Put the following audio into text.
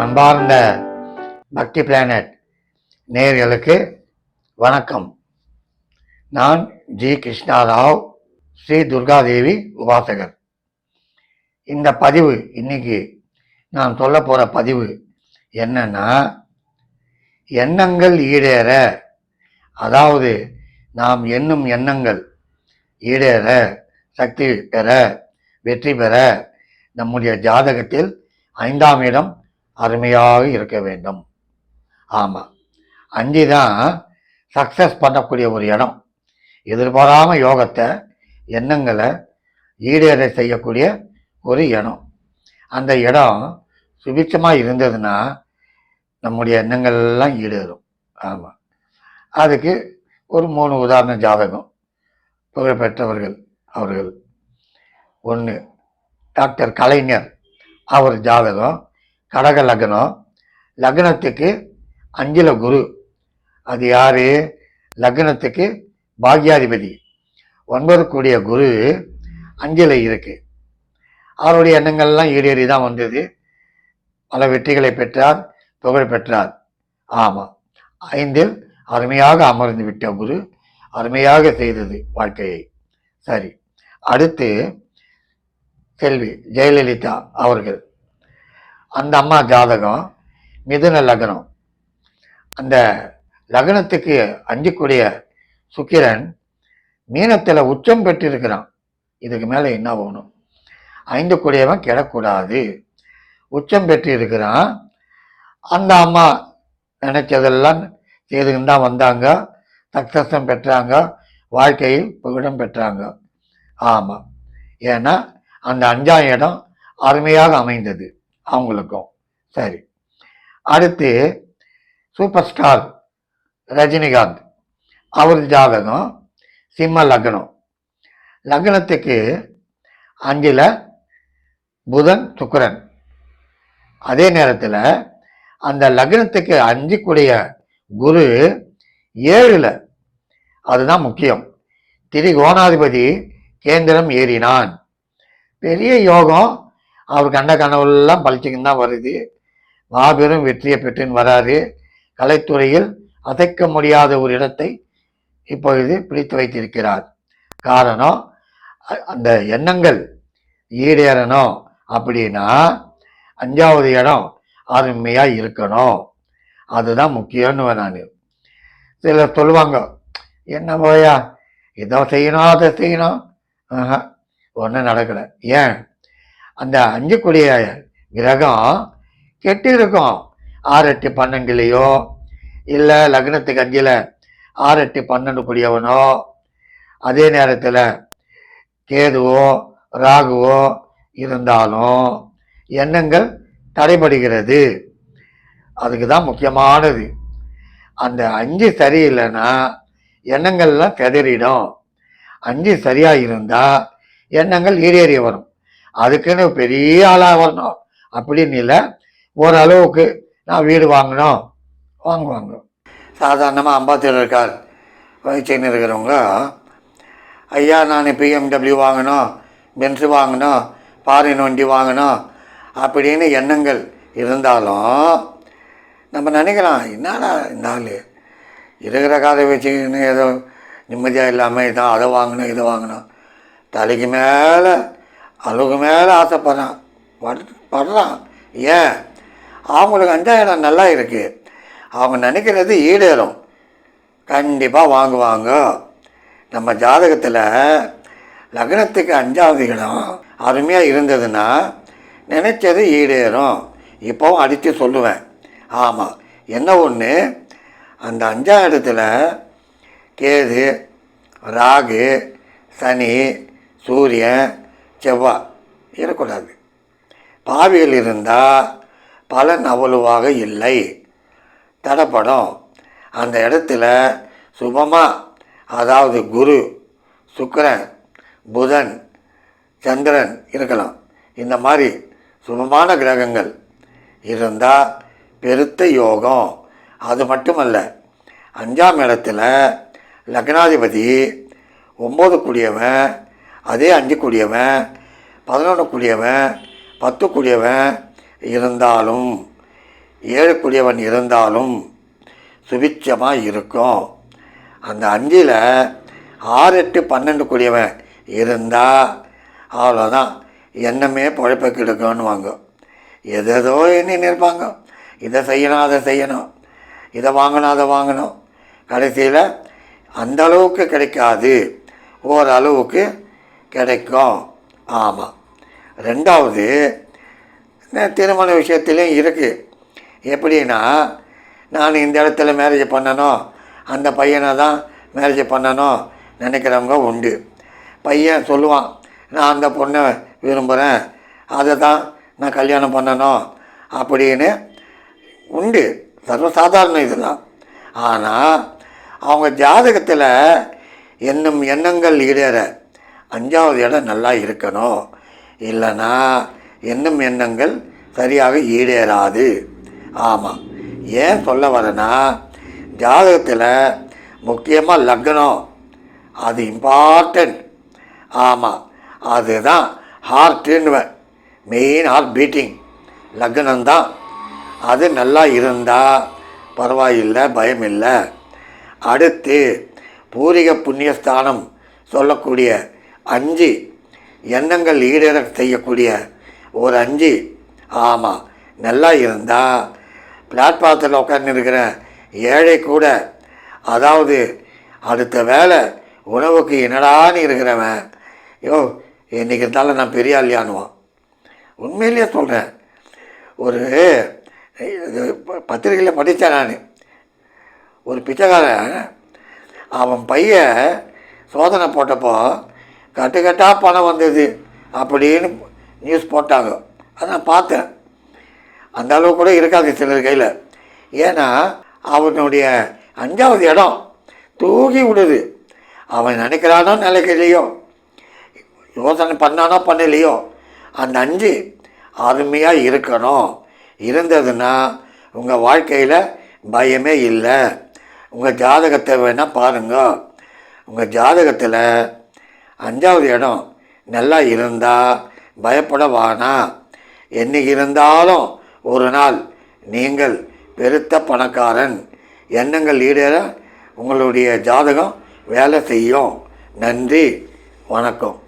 அன்பார்ந்த பக்தி பிளானட் நேர்களுக்கு வணக்கம். நான் ஜி கிருஷ்ணாராவ் ஸ்ரீ துர்காதேவி உபாசகர். இந்த பதிவு இன்னைக்கு நான் சொல்ல போகிற பதிவு என்னன்னா எண்ணங்கள் ஈடேற அதாவது நாம் எண்ணும் எண்ணங்கள் ஈடேற சக்தி பெற வெற்றி பெற நம்முடைய ஜாதகத்தில் ஐந்தாம் இடம் அருமையாக இருக்க வேண்டும். ஆமாம் அஞ்சு தான் சக்ஸஸ் பண்ணக்கூடிய ஒரு இடம். எதிர்பாராமல் யோகத்தை எண்ணங்களை ஈடேற செய்யக்கூடிய ஒரு இடம். அந்த இடம் சுபிட்சமாக இருந்ததுன்னா நம்முடைய எண்ணங்கள்லாம் ஈடேறும். ஆமாம் அதுக்கு ஒரு மூணு உதாரண ஜாதகம் புகழ்பெற்றவர்கள் அவர்கள். ஒன்று டாக்டர் கலைஞர் அவர் ஜாதகம் கடக லக்னம். லக்னத்துக்கு அஞ்சில குரு. அது யார்? லக்னத்துக்கு பாக்யாதிபதி. ஒன்பது கூடிய குரு அஞ்சில இருக்கு. அவருடைய எண்ணங்கள்லாம் ஈடேறி தான் வந்தது. பல வெற்றிகளை பெற்றார் புகழ் பெற்றார். ஆமாம் ஐந்தில் அருமையாக அமர்ந்து விட்ட குரு அருமையாக செய்தது வாழ்க்கையை. சரி. அடுத்து செல்வி ஜெயலலிதா அவர்கள். அந்த அம்மா ஜாதகம் மிதுன லக்னம். அந்த லக்னத்துக்கு அஞ்சுக்கூடிய சுக்கிரன் மீனத்தில் உச்சம் பெற்றிருக்கிறான். இதுக்கு மேலே என்ன வேணும்? ஐந்து கூடியவன் கிடக்கூடாது. உச்சம் பெற்று இருக்கிறான் அந்த அம்மா நினைச்சதெல்லாம் செய்துக்கிட்டு தான் வந்தாங்க. சக்சஸும் பெற்றாங்க. வாழ்க்கையில் புகழும் பெற்றாங்க. ஆமாம் ஏன்னா அந்த அஞ்சாம் இடம் அருமையாக அமைந்தது. அவங்களுக்கும். சரி. அடுத்து சூப்பர் ஸ்டார் ரஜினிகாந்த். அவர் ஜாதகம் சிம்ம லக்னம். லக்னத்துக்கு அஞ்சில் புதன் சுக்கரன். அதே நேரத்தில் அந்த லக்னத்துக்கு அஞ்சுக்கூடிய குரு ஏழில். அதுதான் முக்கியம். திரிகோணாதிபதி கேந்திரம் ஏறினான். பெரிய யோகம் அவர் கண்ட கனவுலாம் பளிச்சுக்குன்னு தான் வருது. மாபெரும் வெற்றியை பெற்றுன்னு வராரு. கலைத்துறையில் அசைக்க முடியாத ஒரு இடத்தை இப்பொழுது பிடித்து வைத்திருக்கிறார். காரணம் அ- அந்த எண்ணங்கள் ஈடேறணும். அப்படின்னா அஞ்சாவது இடம் அருமையாக இருக்கணும். அதுதான் முக்கியம்னு நான். சிலர் சொல்லுவாங்க என்ன போயா? இதை செய்யணும் அதை செய்யணும். ஒன்றும் நடக்கலை. ஏன்? அந்த அஞ்சுக்குடிய கிரகம் கெட்டு இருக்கும் ஆறு எட்டு பன்னெண்டுலேயோ இல்லை லக்னத்துக்கு அஞ்சில் ஆறு எட்டு பன்னெண்டு கூடியவனோ அதே நேரத்தில் கேதுவோ ராகுவோ இருந்தாலும் எண்ணங்கள் தடைபடுகிறது. அதுக்கு தான் முக்கியமானது. அந்த அஞ்சு சரியில்லைன்னா எண்ணங்கள்லாம் செதறிடும். அஞ்சு சரியாக இருந்தால் எண்ணங்கள் ஏறி வரும். அதுக்குன்னு பெரிய ஆளாக வரணும். அப்படின்னு இல்லை ஓரளவுக்கு நான் வீடு வாங்கணும். வாங்குவாங்க. சாதாரணமாக அம்பாத்தூர் இருக்கார். சென்னை இருக்கிறவங்க ஐயா நான் பிஎம்டபிள்யூ வாங்கணும் பென்ஸ் வாங்கணும் ஃபாரின் வண்டி வாங்கணும் அப்படின்னு எண்ணங்கள் இருந்தாலும் நம்ம நினைக்கலாம் என்னடா இந்த ஆள்? இருக்கிற காதை வச்சுக்கின்னு ஏதோ நிம்மதியாக இல்லாமல் இதான் அதை வாங்கணும் இதை வாங்கணும். தலைக்கு மேலே அளவுக்கு மேலே ஆசைப்படுறான். பட் படுறான். ஏன்? அவங்களுக்கு அஞ்சாம் இடம் நல்லா இருக்குது அவங்க நினைக்கிறது ஈடேறும். கண்டிப்பாக வாங்குவாங்க. நம்ம ஜாதகத்தில் லக்னத்துக்கு அஞ்சாவது இடம் அருமையாக இருந்ததுன்னா நினைச்சது ஈடேறும். இப்போவும் அடித்து சொல்லுவேன். ஆமாம் என்ன ஒன்று அந்த அஞ்சாம் இடத்துல கேது ராகு சனி சூரியன் செவ்வாய் இருக்கக்கூடாது. பாவிகள் இருந்தால் பலன் அவ்வளவாக இல்லை. தடப்படும். அந்த இடத்துல சுபமாக அதாவது குரு சுக்கரன் புதன் சந்திரன் இருக்கலாம். இந்த மாதிரி சுபமான கிரகங்கள் இருந்தால் பெருத்த யோகம். அது மட்டுமல்ல அஞ்சாம் இடத்துல லக்னாதிபதி ஒம்பது கூடியவன் அதே அஞ்சு கூடியவன் பதினொன்று கூடியவன் பத்து கூடியவன் இருந்தாலும் ஏழு கூடியவன் இருந்தாலும் சுபிட்சமாக இருக்கும். அந்த அஞ்சில் ஆறு எட்டு பன்னெண்டு கூடியவன் இருந்தால் அவ்வளோதான் என்னமே பொழைப்ப கெடுக்கணுவாங்க எதோ எதேதோ எண்ணி நிற்பாங்க இதை செய்யணும் அதை செய்யணும். இதை வாங்கணும் அதை வாங்கணும். கடைசியில் அந்த அளவுக்கு கிடைக்காது. ஓரளவுக்கு கிடைக்கும். ஆமாம் ரெண்டாவது திருமண விஷயத்துலேயும் இருக்குது எப்படின்னா நான் இந்த இடத்துல மேரேஜ் பண்ணணும் அந்த பையனை தான் மேரேஜ் பண்ணணும் நினைக்கிறவங்க உண்டு. பையன் சொல்லுவான் நான் அந்த பொண்ணை விரும்புகிறேன் அதை தான் நான் கல்யாணம் பண்ணணும் அப்படின்னு உண்டு. சர்வசாதாரண இதெல்லாம் ஆனால் அவங்க ஜாதகத்தில் என்னும் எண்ணங்கள் ஈடேற அஞ்சாவது இடம் நல்லா இருக்கணும். இல்லைன்னா என்னும் எண்ணங்கள் சரியாக ஈடேறாது. ஆமாம் ஏன் சொல்ல வரேன்னா ஜாதகத்தில் முக்கியமாக லக்னம். அது இம்பார்ட்டன்ட் ஆமாம் அதுதான் ஹார்ட்டுன்னுவேன் மெயின் ஹார்ட் பீட்டிங் லக்னம்தான். அது நல்லா இருந்தால் பரவாயில்லை பயம் இல்லை அடுத்து பூரிக புண்ணியஸ்தானம் சொல்லக்கூடிய அஞ்சு. எண்ணங்கள் ஈடேற செய்யக்கூடிய ஒரு அஞ்சு. ஆமாம் நல்லா இருந்தால் பிளாட்பாரத்தில் உட்காந்துருக்கிற ஏழை கூட அதாவது அடுத்த வேலை உணவுக்கு என்னடான்னு இருக்கிறவன் யோ இன்றைக்கி இருந்தாலும் நான் பெரிய ஆளியானுவான் உண்மையிலேயே சொல்கிறேன் ஒரு இது பத்திரிகையில் படித்தேன் நான். ஒரு பிச்சைக்காரன் அவன் பையன் சோதனை போட்டப்போ கட்டு கட்டாக பணம் வந்தது அப்படின்னு நியூஸ் போட்டாங்க. அதை நான் பார்த்தேன். அந்த அளவு கூட இருக்காது சிலர் கையில். ஏன்னா அவனுடைய அஞ்சாவது இடம் தூக்கி விடுது. அவன் நினைக்கிறானோ நினைக்கலையோ. யோசனை பண்ணானோ பண்ணலையோ. அந்த அஞ்சு அருமையாக இருக்கணும். இருந்ததுன்னா உங்கள் வாழ்க்கையில் பயமே இல்லை. உங்கள் ஜாதகத்தை வேணால் பாருங்க. உங்கள் ஜாதகத்தில் அஞ்சாவது இடம் நல்லா இருந்தால் பயப்பட வானா என்னைக்கு இருந்தாலும் ஒரு நாள் நீங்கள் பெருத்த பணக்காரன். எண்ணங்கள் ஈடேற உங்களுடைய ஜாதகம் வேலை செய்யும். நன்றி வணக்கம்.